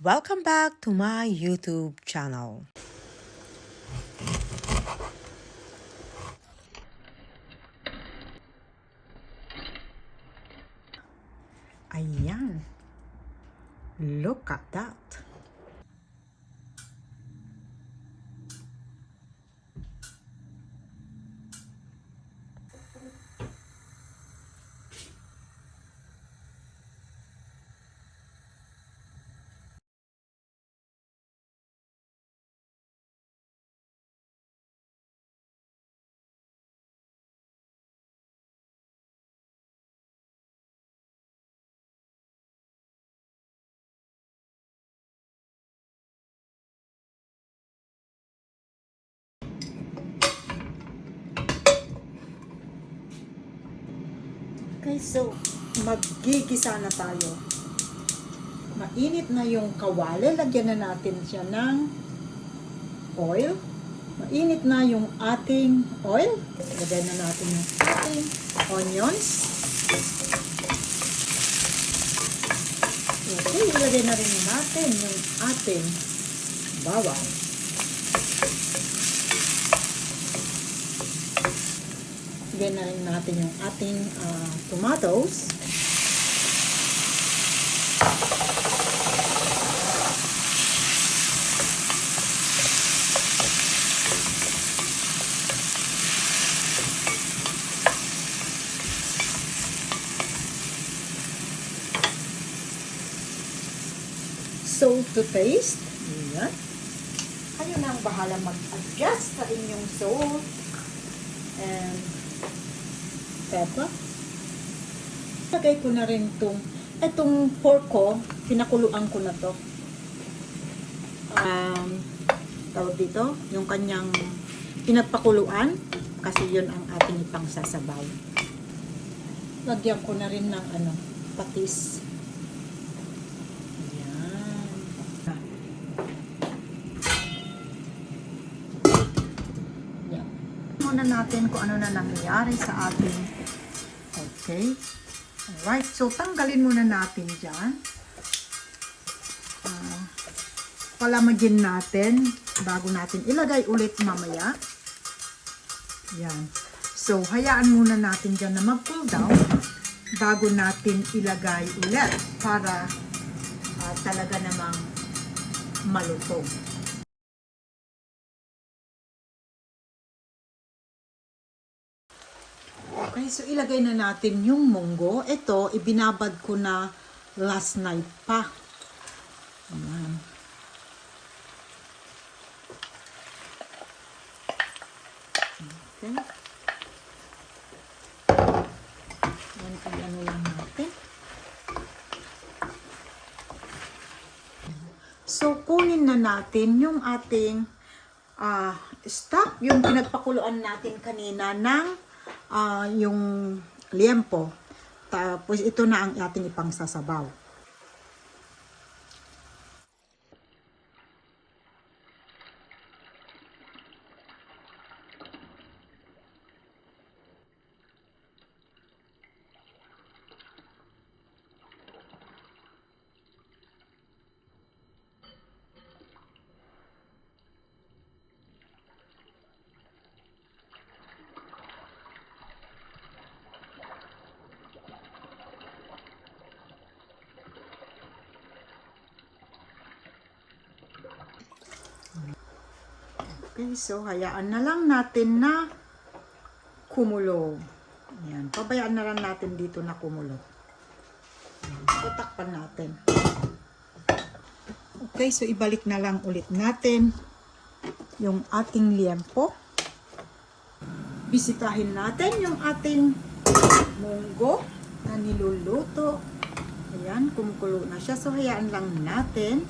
Welcome back to my YouTube channel. Ayan. Look at that. Okay, so maggigisa na tayo. Mainit na yung kawali. Lagyan na natin siya ng oil. Mainit na yung ating oil. Lagyan na natin yung ating onions. Okay, ilagay na rin natin yung ating bawang. Lagyan na rin natin yung ating ah, tomatoes. Salt to taste. Ayan. Kayo na ang bahala mag-adjust sa inyong salt and pepper. Lagay ko na rin itong, itong pork ko, pinakuluan ko na to. Um, tawag dito, yung kanyang pinagpakuluan, kasi yun ang ating ipang sasabaw. Lagyan ko na rin ng ano, patis. Muna natin kung ano na nangyayari sa ating Okay. Alright. So, tanggalin muna natin dyan. Uh, palamagin natin bago natin ilagay ulit mamaya. Yan. So, hayaan muna natin dyan na mag-cool down bago natin ilagay ulit para ah, talaga namang malutong. Okay, so ilagay na natin yung munggo. Ito, ibinabad ko na last night pa. Ayan. Okay. Yan, ano lang natin. So, kunin na natin yung ating ah stock, yung pinagpakuluan natin kanina ng ah, yung liempo. Tapos ito na ang ating ipangsasabaw. Okay, so hayaan na lang natin na kumulo. Ayan, pabayaan na lang natin dito na kumulo. Tatakpan natin. Okay, so ibalik na lang ulit natin yung ating liempo. Bisitahin natin yung ating munggo na niluluto. Ayan, kumukulo na siya. So, hayaan lang natin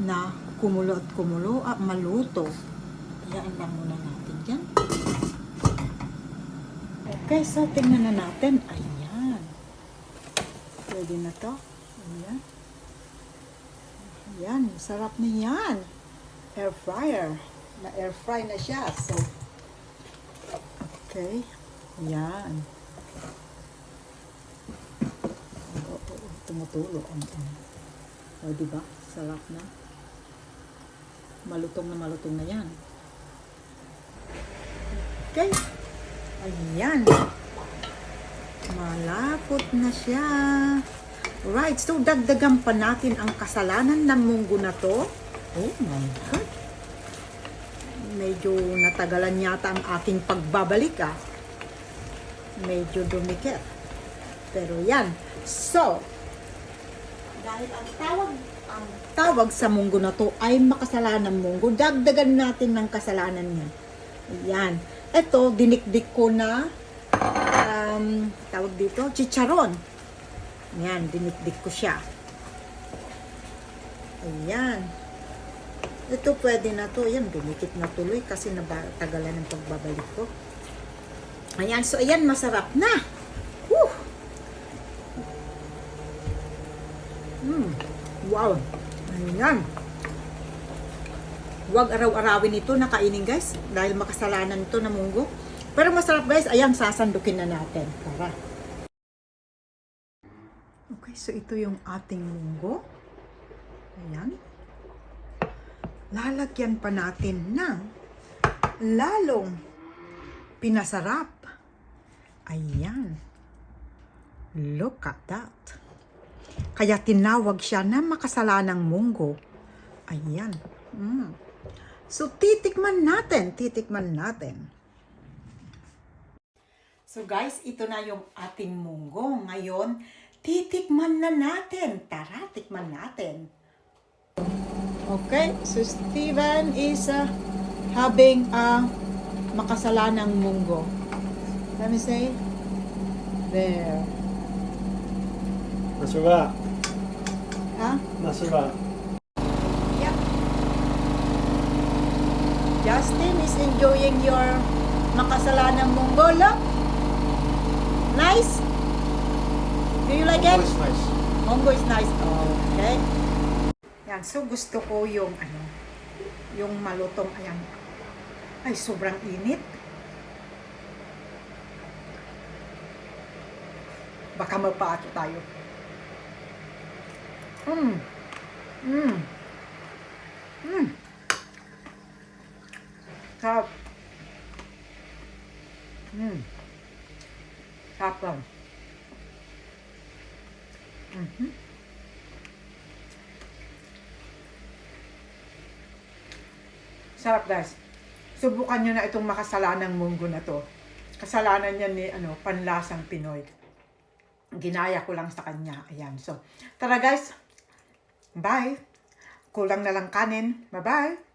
na kumulo at kumulo at maluto. Hayaan lang muna natin dyan. Okay, so tingnan na natin. Ayan. Pwede na to. Ayan. Ayan, sarap na. Air fryer. Na air fry na siya. So, okay. Ayan. Tumutulo. ano. O, di ba? Sarap na. Malutong na malutong na yan. Okay. Ayan. Malapot na siya. Right, so dagdagan pa natin ang kasalanan ng munggo na to. Oh my God. Medyo natagalan yata ang aking pagbabalik ah. Medyo dumikit. Pero yan. So, dahil ang tawag ang tawag sa munggo na to ay makasalanang munggo, dagdagan natin ng kasalanan niya. Ayan. Ito, dinikdik ko na um, tawag dito, chicharon. Ayan, dinikdik ko siya. Ayan. Ito pwede na to. Ayan, dumikit na tuloy kasi natagalan ng pagbabalik ko. Ayan, so ayan, masarap na. Wow. Ayan. Huwag araw-arawin ito na kainin guys. Dahil makasalanan ito na munggo. Pero masarap guys. Ayan, sasandukin na natin. Tara. Okay, so ito yung ating munggo. Ayan. Lalagyan pa natin ng lalong pinasarap. Ayan. Look at that. Kaya tinawag siya na makasalanang munggo. Ayan. Mm. So, titikman natin. Titikman natin. So, guys, ito na yung ating munggo. Ngayon, titikman na natin. Tara, tikman natin. Okay, so Steven is uh, having a makasalanang munggo. Let me say, there. Masarap. Ha? Masarap. Yep. Justin is enjoying your makasalanang munggo. Look. Nice. Do you like it? Always nice. Munggo is nice. Okay. Yan, so gusto ko yung ano, yung malutong, ayan. Ay, sobrang init. Baka mapaato tayo. Mm. Mm. Mm. Sarap. Mm. Sarap lang. Mhm. Sarap guys. Subukan nyo na itong makasalanang munggo na to. Kasalanan yan ni ano, panlasang Pinoy. Ginaya ko lang sa kanya. Ayan. So, tara guys. Bye. Kulang na lang kanin. Bye-bye.